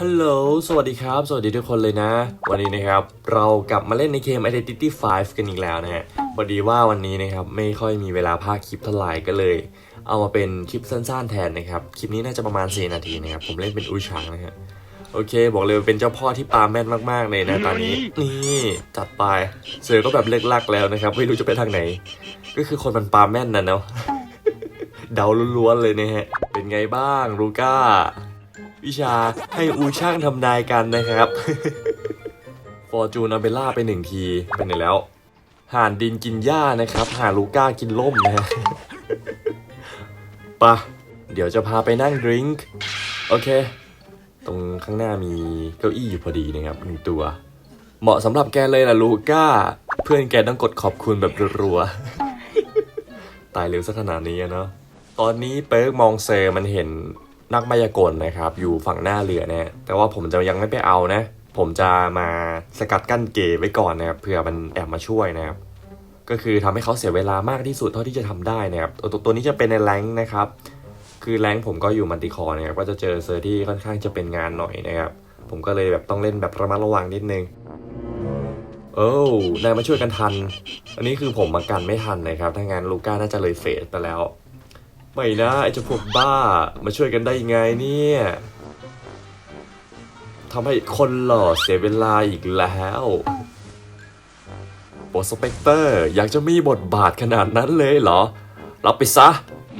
ฮัลโหล สวัสดีครับ สวัสดีทุกคนเลยนะ วันนี้นะครับ เรากลับมาเล่นในเกม Identity 5 กันอีกแล้วนะฮะพอดีว่าวันนี้นะครับ ไม่ค่อยมีเวลาพากย์คลิปเท่าไหร่ก็เลย เอามาเป็นคลิปสั้นๆแทนนะครับ คลิปนี้น่าจะประมาณ 4 นาทีนะครับ ผมเล่นเป็นอูชังนะฮะ โอเค บอกเลยเป็นเจ้าพ่อที่ปาแม่นมากๆเลยนะตอนนี้ นี่จัดไป เสือก็แบบเลิกลักแล้วนะครับ ไม่รู้จะไปทางไหน ก็คือคนมันปาแม่นนะเนาะ เดาล้วนๆเลยนะฮะ เป็นไงบ้างลูก้า วิชาให้อูช่างทำนายกันนะครับฟอร์จูนอาเบล่าไปหนึ่งทีไปไหนแล้วห่านดินกินหญ้านะครับห่านลูก้ากินล่มนะฮะปะเดี๋ยวจะพาไปนั่งดริงก์โอเค ตรงข้างหน้ามีเก้าอี้อยู่พอดีนะครับหนึ่งตัว เหมาะสำหรับแกเลยล่ะลูก้า เพื่อนแกต้องกดขอบคุณแบบรัวๆตายเร็วซะขนาดนี้เนาะตอนนี้เปิร์กมองเซอร์มันเห็น นักมายากลนะครับ อยู่ฝั่งหน้าเรือนะแต่ว่าผมจะยังไม่ไปเอานะ ผมจะมาสกัดกั้นเกไว้ก่อนนะครับเผื่อมันแอบมาช่วยนะครับ ก็คือทำให้เขาเสียเวลามากที่สุดเท่าที่จะทำได้นะครับตัวตัวนี้จะเป็นในแรงนะครับ คือแรงผมก็อยู่มันติคอร์นะครับก็จะเจอเซอร์ที่ค่อนข้างจะเป็นงานหน่อยนะครับ ผมก็เลยแบบต้องเล่นแบบระมัดระวังนิดนึงโอ้นายมาช่วยกันทัน อันนี้คือผมมากันไม่ทันนะครับ ถ้างานลูก้าน่าจะเลยเฟสไปแล้ว ไม่นะไอ้เจ้าพวกบ้ามาช่วยกันได้ยังไงเนี่ยทำให้คนหล่อเสียเวลาอีกแล้วโปสเปกเตอร์อยากจะมีบทบาทขนาดนั้นเลยเหรอ รับไปซะ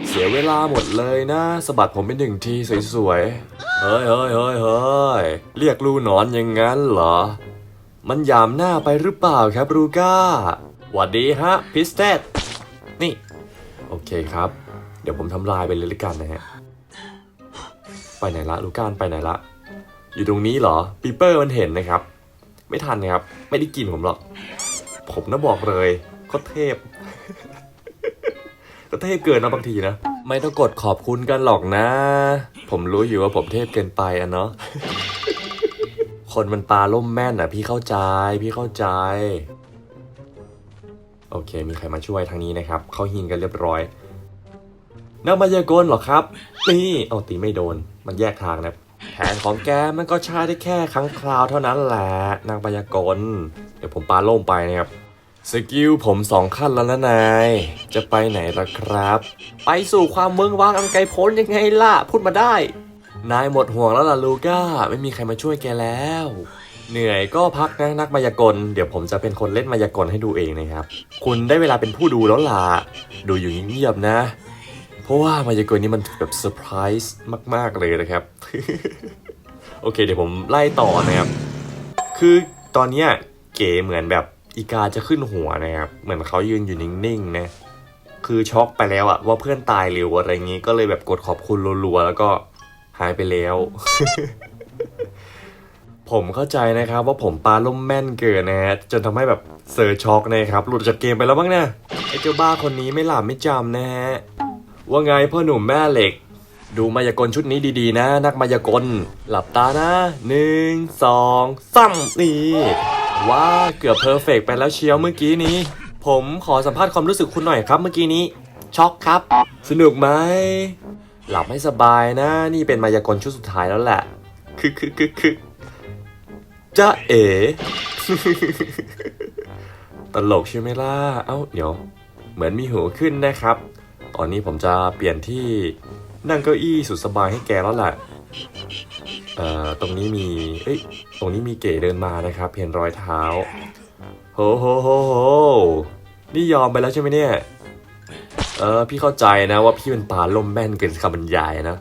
เสียเวลาหมดเลยนะสะบัดผมเป็นหนึ่งทีสวยๆ เฮ้ยเฮ้ยเฮ้ยเฮ้ยเรียกลูหนอนอย่างนั้นเหรอ มันยามหน้าไปหรือเปล่าครับรูก้าหวัดดีฮะ พิสเตตนี่ โอเคครับ ดี๋ยวผมทำลายไปเลยละกันนะฮะ ไปไหนละลูก้านไปไหนละ อยู่ตรงนี้เหรอปีเปอร์มันเห็นนะครับ ไม่ทันนะครับ ไม่ได้กินผมหรอก ผมน่ะบอกเลยก็เทพก็เทพเกินนะบางทีนะ ไม่ต้องกดขอบคุณกันหรอกนะ ผมรู้อยู่ว่าผมเทพเกินไปอะเนาะคนมันปลาล่มแม่นอะ พี่เข้าใจพี่เข้าใจ โอเค มีใครมาช่วยทางนี้นะครับ เข้าหินกันเรียบร้อย นักมายากลเหรอครับนี่เอาตีไม่โดน มันแยกทางนะแผนของแกมันก็ใช้ได้แค่ครั้งคราวเท่านั้นแหละนางมายากล เดี๋ยวผมปาล่มไปนะครับ สกิลผมสองขั้นแล้วนะนาย จะไปไหนล่ะครับ ไปสู่ความเมืองว่างอันไกลพ้นยังไงล่ะ พูดมาได้ นายหมดห่วงแล้วล่ะลูก้า ไม่มีใครมาช่วยแกแล้ว เหนื่อยก็พักนะนักมายากล เดี๋ยวผมจะเป็นคนเล่นมายากลให้ดูเองนะครับ คุณได้เวลาเป็นผู้ดูแล้วล่ะ ดูอยู่เงียบๆนะ เพราะว่ามายากลนี้มันแบบเซอร์ไพรส์มาก ๆ เลยนะครับ โอเค เดี๋ยวผมไล่ต่อนะครับ คือตอนเนี้ยเก๋เหมือนแบบอีกาจะขึ้นหัวนะครับ เหมือนเขายืนอยู่นิ่งๆนะคือช็อกไปแล้วอะว่าเพื่อนตายเร็วอะไรอย่างงี้ก็เลยแบบกดขอบคุณรัวๆแล้วก็หายไปแล้ว ผมเข้าใจนะครับว่าผมปาล่มแม่นเกินนะฮะจนทำให้แบบเซอร์ช็อกนะครับ หลุดจากเกมไปแล้วบ้างเนี่ยไอเจ้าบ้าคนนี้ไม่หลับไม่จำนะฮะ ว่าไงพ่อหนุ่มแม่เหล็ก ดูมายากลชุดนี้ดีๆ นะ นักมายากล หลับตานะหนึ่งสองสามนี่ว้าเกือบเพอร์เฟกไปแล้วเชียวเมื่อกี้นี้ ผมขอสัมภาษณ์ความรู้สึกคุณหน่อยครับเมื่อกี้นี้ ช็อกครับ สนุกไหมหลับให้สบายนะ นี่เป็นมายากลชุดสุดท้ายแล้วแหละคือคือคือคือจ้าเอ๋ตลกใช่ไหมล่ะ เอ้า เดี๋ยว เหมือนมีหูขึ้นนะครับ ตอนนี้ผมจะเปลี่ยนที่นั่งเก้าอี้สุดสบายให้แกแล้วแหละเอ่อตรงนี้มีเอ้ยตรงนี้มีเก๋เดินมานะครับ เห็นรอยเท้าโหโหโหโหนี่ยอมไปแล้วใช่ไหมเนี่ย เออพี่เข้าใจนะว่าพี่เป็นปลาลมแม่นเกินคำบรรยายนะ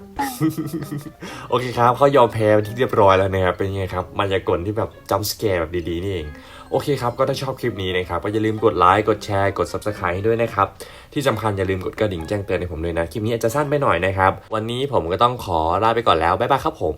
โอเคครับเขายอมแพ้ที่เรียบร้อยแล้วนะครับเป็นยังไงครับมายากลที่แบบจัมสแกร์แบบดีๆนี่เองโอเคครับก็ถ้าชอบคลิปนี้นะครับก็อย่าลืมกดไลค์กดแชร์กด subscribe ให้ด้วยนะครับที่สำคัญอย่าลืมกดกระดิ่งแจ้งเตือนให้ผมด้วยนะคลิปนี้อาจจะสั้นไปหน่อยนะครับวันนี้ผมก็ต้องขอลาไปก่อนแล้วบ๊ายบายครับผม